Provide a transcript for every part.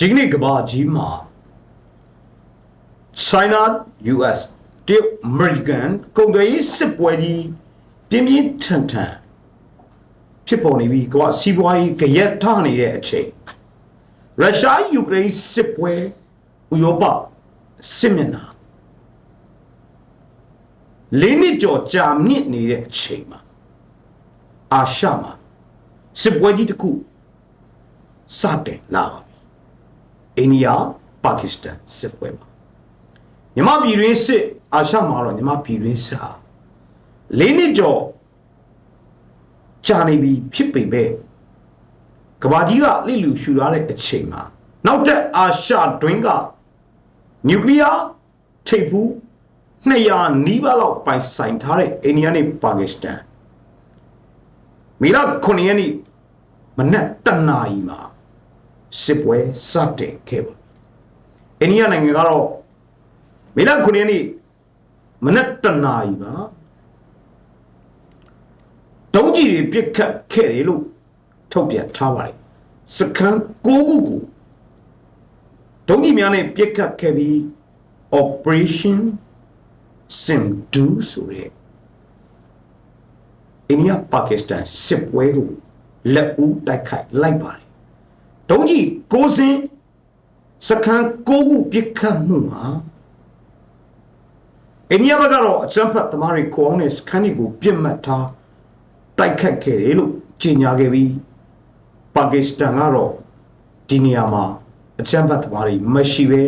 ဒီကနေ့ကမ္ဘာကြီးမှာ China US တရုတ် American ကုန်သွယ်ရေးစစ်ပွဲကြီးပြင်းပြင်းထန်ထန်ဖြစ်ပေါ်နေပြီကမ္ဘာစီးပွားရေးကြရက်ထနေတဲ့အချိန်ရုရှားယူကရိန်းစစ်ပွဲဥရောပစစ်မျက်နှာလေးနှစ်ကျော်ကြာမြင့်နေတဲ့အချိန်မှာအာရှမှာစစ်ပွဲကြီးတစ်ခုစတင်လာပါပြီ အိန္ဒိယပါကစ္စတန်စစ်ပွဲပါမြမပြည်တွင်းစစ်အာရှမှာတော့မြမပြည်တွင်းစစ်ဟာလေးနှစ်ကျော်ကြာနေပြီဖြစ်ပေမဲ့ကဘာကြီးကလိလူရှူထားတဲ့အချိန်မှာနောက်ထပ်အာရှတွင်းကနျူကလ িয়ার ထိပ်ဖူး200နီးပါးလောက်ပိုင်ဆိုင်ထားတဲ့အိန္ဒိယနဲ့ပါကစ္စတန်မိလာ9ရက်နေ့မနက်တနာရီမှာ စစ်ပွဲစတင်ခဲ့ပါအိန္ဒိယနိုင်ငံကတော့မိလာ9ရက်နေ့မနက်တနာရီမှာဒုံးကြီးတွေပြစ်ခတ်ခဲ့တယ်လို့ထုတ်ပြန်ထားပါတယ်စကန်9ခုကိုဒုံးကြီးများနဲ့ပြစ်ခတ်ခဲ့ပြီး operation Sindhu ဆိုတဲ့အိန္ဒိယပါကစ္စတန်စစ်ပွဲကိုလက်ဦးတိုက်ခိုက်လိုက်ပါတယ်။ ဒုံးကြီးကိုစင်းစခန်းကိုခုပြစ်ခတ်မှုမှာအိန္ဒိယဘက်ကတော့အကြမ်းဖက်သမားတွေခေါင်းနဲ့စခန်းတွေကိုပြစ်မှတ်ထားတိုက်ခတ်ခဲ့တယ်လို့ကြေညာခဲ့ပြီးပါကစ္စတန်ကတော့ဒီနေရာမှာအကြမ်းဖက်သမားတွေမရှိပဲ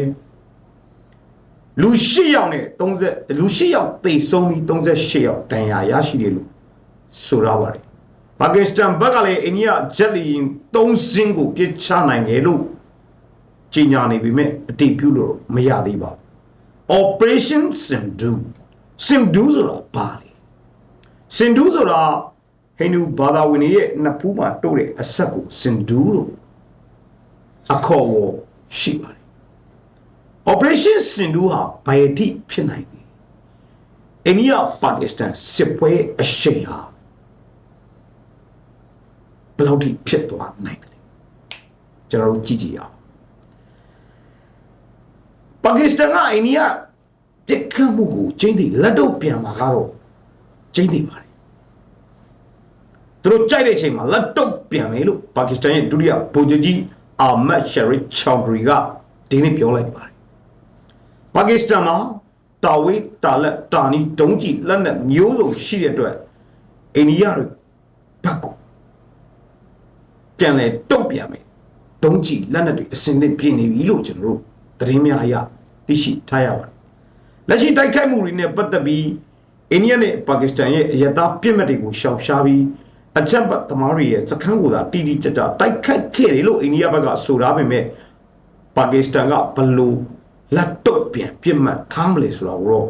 လူ၈ယောက်နဲ့30လူ၈ယောက်သေဆုံးပြီး38ယောက်ဒဏ်ရာရရှိတယ်လို့ဆိုရပါတယ် ပါကစ္စတန်ဘက်ကလည်းအိန္ဒိယဂျက်လီရင်3စင်းကိုပြစ်ချနိုင်တယ်လို့ကြေညာနေပြီမဲ့အတိပြုလို့မရသေးပါဘူး Operation Sindhu Sindhu ဆိုတာဘာလဲ Sindhu ဆိုတာဟိန္ဒူဘာသာဝင်တွေရဲ့နှစ်ဖူးမှာတိုးတဲ့အဆက်ကို Sindhu လို့အခေါ်ဝေါ်ရှိပါတယ် Operation Sindhu ဟာဘယ်အထိဖြစ်နိုင်လဲအိန္ဒိယပါကစ္စတန်စစ်ပွဲအရှိန်ဟာ ဘယ်လောက်ထိဖြစ်သွားနိုင်တယ်ကျွန်တော်တို့ကြည့်ကြည့်အောင်ပါကစ္စတန်ကအိန္ဒိယပြစ်ခတ်မှုကိုကျင်းတည်လက်တော့ပြန်มาကတော့ကျင်းတည်ပါတယ်သူတို့ကြိုက်တဲ့အချိန်မှာလက်တော့ပြန်မယ်လို့ပါကစ္စတန်ရဲ့ဒုတိယဗိုလ်ချုပ်ကြီးအာမတ်ရှရစ်ချောင်ဒရီကဒီနေ့ပြောလိုက်ပါတယ်ပါကစ္စတန်မှာတာဝေးတာလက်တာနီဒုံးကြီးလက်နဲ့မျိုးစုံရှိတဲ့အတွက်အိန္ဒိယတွေဘက်ကို ပြန်လဲတုတ်ပြန်မယ်ဒုံးကြီးလက်နဲ့တွေအစင်းနဲ့ပြင်နေပြီလို့ကျွန်တော်တို့သတင်းများအရသိရှိထားရပါတယ်လက်ရှိတိုက်ခိုက်မှုတွေနဲ့ပတ်သက်ပြီးအိန္ဒိယနဲ့ပါကစ္စတန်ရဲ့အယက်သားပြစ်မှတ်တွေကိုရှောင်ရှားပြီးအကြမ်းဖက်သမားတွေရဲ့စခန်းကိုသာတီတီကြကြတိုက်ခိုက်ခဲ့တယ်လို့အိန္ဒိယဘက်ကဆိုထားပေမဲ့ပါကစ္စတန်ကဘလို့လက်တော့ပြန်ပြစ်မှတ်ထားမလဲဆိုတော့တော့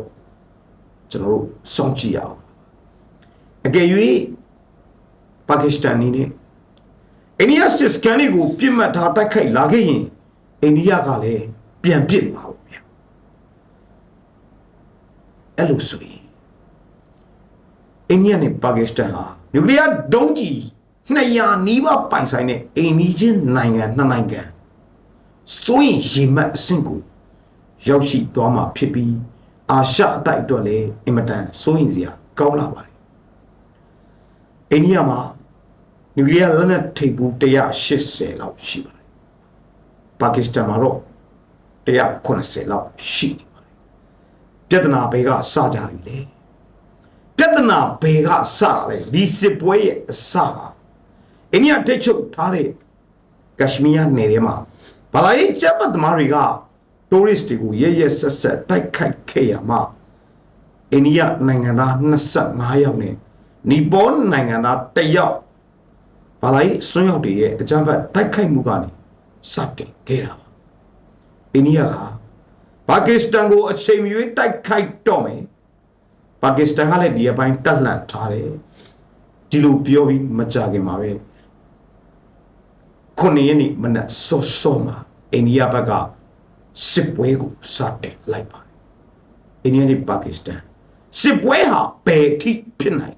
ကျွန်တော်တို့စောင့်ကြည့်ရအောင်အကယ်၍ပါကစ္စတန်နေနဲ့ အိန္ဒိယစစ်စကန်တွေကိုပြစ်မှတ်ထားတိုက်ခိုက်လာခဲ့ရင်အိန္ဒိယကလည်းပြန်ပြစ်မှာပေါ့ဗျာအဲ့လိုဆိုရင်အိန္ဒိယနဲ့ပါကစ္စတန်ဟာနျူကလ িয়ার ဒုံးကြီး200နီးပါးပိုင်ဆိုင်တဲ့အိန္ဒိချင်းနိုင်ငံနှစ်နိုင်ငံစိုးရင်ရေမှတ်အဆင့်ကိုရောက်ရှိသွားမှာဖြစ်ပြီးအာရှအတိုက်အတွက်လည်းအင်မတန်စိုးရင်စရာကောင်းလာပါတယ်အိန္ဒိယမှာ နျူကလ িয়ার လက်နက်ထိပ်ဘူး180လောက်ရှိပါတယ်ပါကစ္စတန်မှာတော့180လောက်ရှိနေပါတယ်ပြဿနာဘယ်ကစကြပြီလဲပြဿနာဘယ်ကစတာလဲဒီစစ်ပွဲရဲ့အစဟာအိန္ဒိယတိတ်ချုပ်ထားတဲ့ကက်ရှမီးယားနယ်ထဲမှာဘာသာရေးတပ်ပတ်သမားတွေကတိုးရစ်တွေကိုရရဆက်ဆက်တိုက်ခိုက်ခဲ့ရမှာအိန္ဒိယနိုင်ငံသား25ယောက်နဲ့နီပေါနိုင်ငံသား1ယောက် ဘာသာရေးစွန်းရောက်တွေရဲ့အကြမ်းဖက်တိုက်ခိုက်မှုကနေစတင်ခဲ့တာပါအိန္ဒိယကပါကစ္စတန်ကိုအချိန်မရွေးတိုက်ခိုက်တော့မယ်ပါကစ္စတန်ကလည်းဒီအပိုင်းတက်လှန်ထားတယ်ဒီလိုပြောပြီးမကြခင်ပါပဲခုနှစ်ရက်နေ့မနက်စောစောမှာအိန္ဒိယဘက်ကစစ်ပွဲကိုစတင်လိုက်ပါတယ်အိန္ဒိယနဲ့ပါကစ္စတန်စစ်ပွဲဟာဘယ်ထိဖြစ်နိုင်လဲ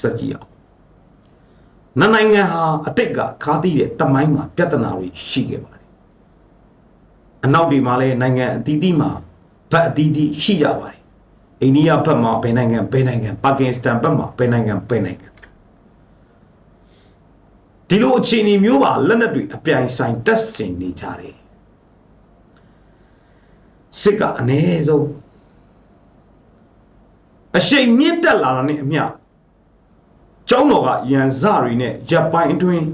စကြည့်အောင်နှစ်နိုင်ငံဟာအတိတ်ကခါးသီးတဲ့တမိုင်းမှာပြဿနာတွေရှိခဲ့ပါတယ်အနောက်ဒီမှာလည်းနိုင်ငံအသီးသီးမှာဘက်အသီးသီးရှိကြပါတယ်အိန္ဒိယဘက်မှာဘယ်နိုင်ငံဘယ်နိုင်ငံပါကစ္စတန်ဘက်မှာဘယ်နိုင်ငံဘယ်နိုင်ငံဒီလိုအခြေအနေမျိုးပါလက်နက်တွေအပြိုင်ဆိုင်တက်ဆင်နေကြတယ်စစ်ကအ ਨੇ ဆုံးအရှိန်မြင့်တက်လာတာနဲ့အမျှ ကျောင်းတော်ကရန်စတွေနဲ့ရပ်ပိုင်းအတွင်း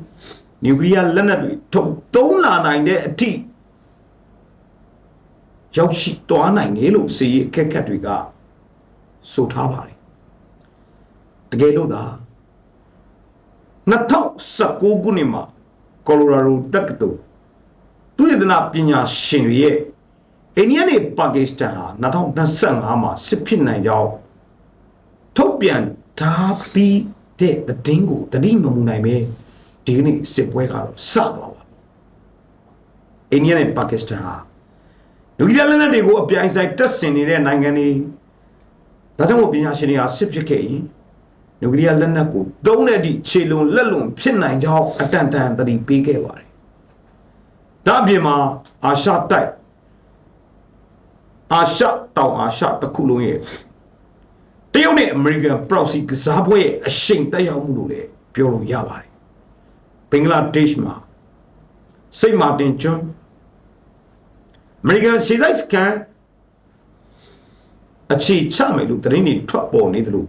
နျူကလ িয়ার လက်နက်တွေထုတ်သုံးလာနိုင်တဲ့အထိရောက်ရှိသွားနိုင်တယ်လို့စီရင်အခက်အခဲတွေကဆိုထားပါတယ်တကယ်လို့သာ2019ခုနှစ်မှာကော်လိုရာဒိုတက္ကသိုလ်သူရဒနာပညာရှင်တွေရဲ့အိန္ဒိယနဲ့ပါကစ္စတန်ဟာ2025မှာစစ်ဖြစ်နိုင်ကြောင်းထုတ်ပြန်ထားပြီး တဲ့သတင်းကိုတတိမမူနိုင်ပဲဒီကနေ့စစ်ပွဲကတော့စသွားပါအိန္ဒိယနဲ့ပါကစ္စတန်ဟာလူကြီးလက်နက်တွေကိုအပြိုင်ဆိုင်တက်ဆင်နေတဲ့နိုင်ငံတွေဒါကြောင့်မို့ပညာရှင်တွေဟာစစ်ဖြစ်ခဲ့ရင်နျူကလ িয়ার လက်နက်ကိုသုံးတဲ့အထိခြေလုံးလက်လွန်ဖြစ်နိုင်ကြောင်းအတန်တန်သတိပေးခဲ့ပါတယ်။ဒါအပြင်မှာအာရှတိုက်အာရှတောင်အာရှတစ်ခုလုံးရဲ့ တရုတ်နဲ့အမေရိကန် proxy ကစားပွဲရဲ့အရှိန်တက်ရောက်မှုလို့လည်းပြောလို့ရပါတယ်။ဘင်္ဂလားဒေ့ရှ်မှာစိတ်မာတင်ကျွန်းအမေရိကန်ရှေ့ဆိုင်စကန်အခြေချမယ်လို့သတင်းတွေထွက်ပေါ်နေတယ်လို့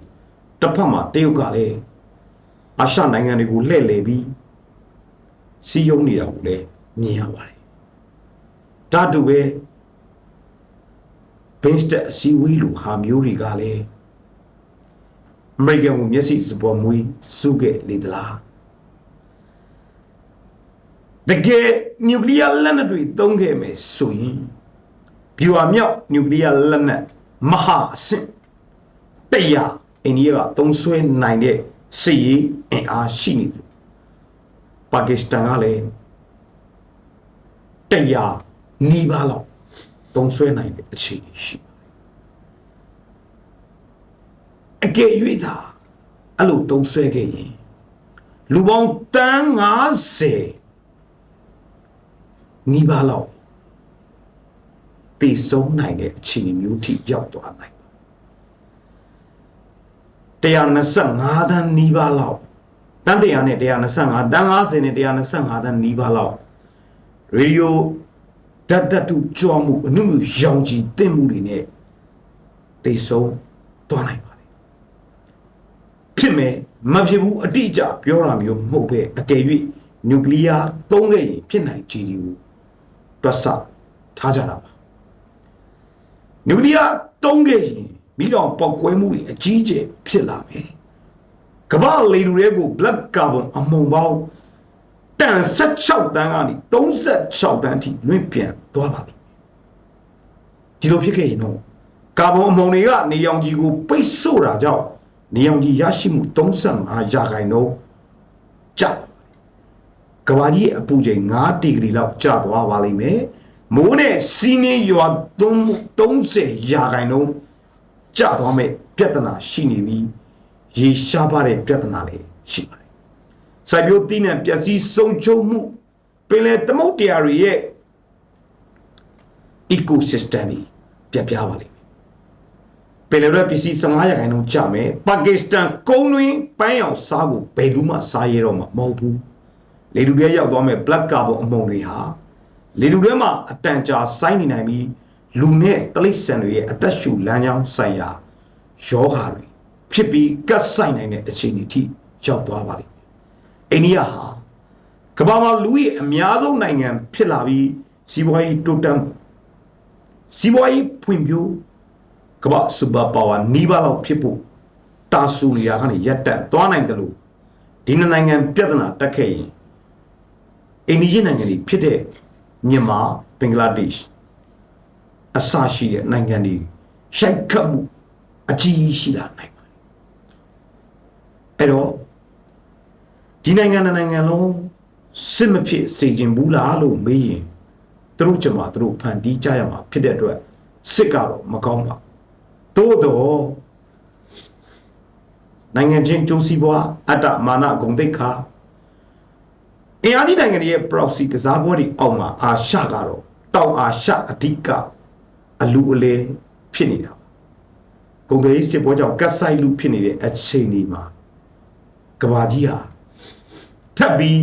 တစ်ဖက်မှာတရုတ်ကလည်းအာရှနိုင်ငံတွေကိုလှည့်လည်ပြီးစီးယုံနေတာကိုလည်းမြင်ရပါတယ်။ဒါတူပဲဘင်းစတက်အစည်းအဝေးလိုဟာမျိုးတွေကလည်း အမေရိကန်ကိုမျက်စိစပေါ်မွေးစုခဲ့လေသလားတကယ်နျူကလ িয়ার လက်နက်တွေသုံးခဲ့မယ်ဆိုရင်ဗျူဟာမြောက်နျူကလ িয়ার လက်နက်မဟာအဆင့်တရားအိန္ဒိယကသုံးဆွဲနိုင်တဲ့စစ်ရေးအင်အားရှိနေတယ်ပါကစ္စတန်ကလည်းတရားနီးပါးလောက်သုံးဆွဲနိုင်တဲ့အခြေအနေရှိပါတယ် အကယ်၍သာအဲ့လိုသုံးဆွဲခဲ့ရင်လူပေါင်းတန်း90နီးပါးလောက်တည်ဆုံးနိုင်တဲ့အခြေအနေမျိုးထိရောက်သွားနိုင်125တန်းနီးပါးလောက်တန်း100နဲ့125တန်း50နဲ့125တန်းနီးပါးလောက်ရေဒီယိုဓာတ်တတုကြွားမှုအမှုမှုရောင်ကြည်တင်မှုတွေနဲ့တိတ်ဆုံးသွားနိုင်ပါတယ် ဖြစ်မယ်မဖြစ်ဘူးအတိအကျပြောတာမျိုးမဟုတ်ပဲအကယ်၍နျူကလ িয়ার သုံးခဲ့ရင်ဖြစ်နိုင်ကြည်ဒီကိုတွတ်ဆထားကြတာပါနျူကလ িয়ার သုံးခဲ့ရင်မိလောင်ပေါက်ကွဲမှုတွေအကြီးကျယ်ဖြစ်လာမယ်ကမ္ဘာလေလူတွေကို black carbon အမှုန်ပေါင်းတန်16တန်းကနေ36တန်းထိလွင့်ပြန်သွားပါလိမ့်ဒီလိုဖြစ်ခဲ့ရင်တော့ကာဗွန်အမှုန်တွေကနေရောင်ခြည်ကိုပိတ်ဆို့တာကြောင့် နေရောင်ခြည်ရရှိမှု35ရာခိုင်နှုန်းကျကမ္ဘာကြီးရဲ့အပူချိန်9ဒီဂရီလောက်ကျသွားပါလိမ့်မယ်မိုးနဲ့စီးနေရွာ30ရာခိုင်နှုန်းကျသွားမဲ့ပြဿနာရှိနေပြီးရေရှားပါတဲ့ပြဿနာလည်းရှိပါတယ်။စိုက်ပျိုးသီးနှံပျက်စီးဆုံးရှုံးမှုပင်လယ်သမုဒ္ဒရာတွေရဲ့ ecosystem ကြီးပြပြပါလိမ့်မယ်။ ပင်လယ်ရဲ့ပစ္စည်း15ရာခိုင်နှုန်းကျမယ်။ပါကစ္စတန်ကုန်းတွင်ပန်းရောင်စားကိုဘယ်သူမှစားရတော့မှာမဟုတ်ဘူး။လေလူတွေရောက်သွားမဲ့ black carbon အမှုန်တွေဟာလေလူတွေမှာအတန်ကြာဆိုင်းနေနိုင်ပြီးလူနဲ့တလိษံတွေရဲ့အသက်ရှူလမ်းကြောင်းဆိုင်ရာယောဂါတွေဖြစ်ပြီးကတ်ဆိုင်နိုင်တဲ့အခြေအနေထိရောက်သွားပါလိမ့်မယ်။အိန္ဒိယဟာကမ္ဘာမှာလူရဲ့အများဆုံးနိုင်ငံဖြစ်လာပြီးစီးပွားရေးတိုးတက်စီးပွားရေးဖွံ့ဖြိုး ကမ္ဘာစူပါပါဝါနီးပါးလောက်ဖြစ်ဖို့တာဆူနေရကနေရပ်တန့်သွားနိုင်တယ်လို့ဒီနိုင်ငံပြဿနာတက်ခဲ့ရင်အိန္ဒိယနိုင်ငံတွေဖြစ်တဲ့မြန်မာဘင်္ဂလားဒေ့ရှ်အစရှိတဲ့နိုင်ငံတွေရှိုက်ခတ်မှုအကြီးရှိလာနိုင်ပါတယ်အဲ့တော့ဒီနိုင်ငံနိုင်ငံလုံးစစ်မဖြစ်စေခြင်းဘူးလားလို့မေးရင်သူတို့ကြမှာသူတို့ဖန်တီးကြရမှာဖြစ်တဲ့အတွက်စစ်ကတော့မကောင်းပါ သို့တော့နိုင်ငံချင်းကျိုးစီးပွားအတ္တမာနဂုံတိတ်ခါအင်အားကြီးနိုင်ငံတွေရဲ့ proxy ကစားပွဲတွေအောက်မှာအာရှကတော့တောင်အာရှအဓိကအလူအလဲဖြစ်နေတာပါကုန်သွယ်ရေးစစ်ပွဲကြောင့်ကတ်ဆိုင်လူဖြစ်နေတဲ့အချိန်ဒီမှာကဘာကြီးဟာထပ်ပြီး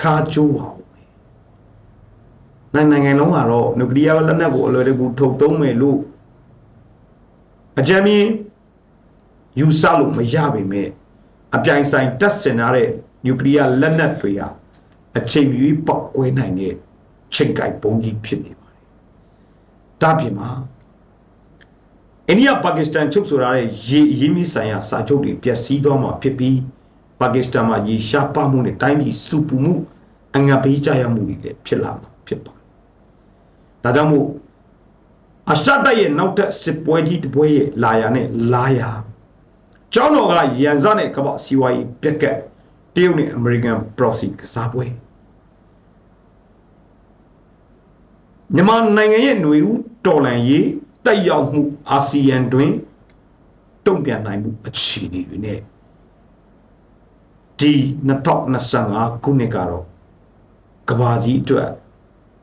ခါကျိုးပါဦးနိုင်နိုင်ငံလုံးကတော့နျူကလ িয়ার လက်နက်ကိုအလွယ်တကူထုတ်သုံးမယ်လို့ အကြမ်းမြင်ယူဆလို့မရပါပဲအပြိုင်ဆိုင်တက်ဆင်ထားတဲ့နျူကလ িয়ার လက်နက်တွေဟာအချိန်မီပောက်ကွဲနိုင်တဲ့ချိန်ကိုက်ပုံကြီးဖြစ်နေပါတယ်။ဒါပြင်မှာအိန္ဒိယပါကစ္စတန်ချုပ်ဆိုထားတဲ့ရေအရင်းမြစ်ဆိုင်ရာစာချုပ်တွေပျက်စီးသွားမှာဖြစ်ပြီးပါကစ္စတန်မှာရေရှားပါမှုနဲ့တိုင်းပြည်စုပူမှုအငတ်ပေးကြရမှုတွေလည်းဖြစ်လာမှာဖြစ်ပါတယ်။ဒါကြောင့်မို့ အရှတ်တိုက်ရဲ့နောက်ထပ်စစ်ပွဲကြီးတစ်ပွဲရဲ့လာယာနဲ့လာယာကျောင်းတော်ကရန်စနဲ့ကမ္ဘာစီးပွားရေးပြက်ကတ်တရုတ်နဲ့အမေရိကန်ပရော်စီကစားပွဲမြန်မာနိုင်ငံရဲ့ຫນွေဦးတော်လန်ရေးတက်ရောက်မှုအာဆီယံတွင်တုံ့ပြန်နိုင်မှုအခြေအနေတွေနဲ့ဒီ2025ခုနှစ်ကတော့ကဘာကြီးအတွက်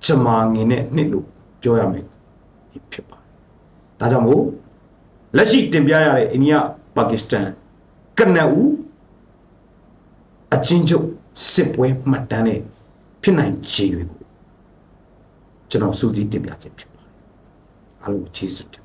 ချမာငင်တဲ့နှစ်လို့ပြောရမယ် ဖြစ်ပါတယ်။ဒါကြောင့်မို့လက်ရှိတင်ပြရတဲ့အိန္ဒိယပါကစ္စတန်ကနဦးအချင်းချုပ်စစ်ပွဲမှတ်တမ်းနဲ့ဖြစ်နိုင်ခြေတွေကိုကျွန်တော်စူးစီးတင်ပြခြင်းဖြစ်ပါတယ်အားလုံးကိုကျေးဇူးတင်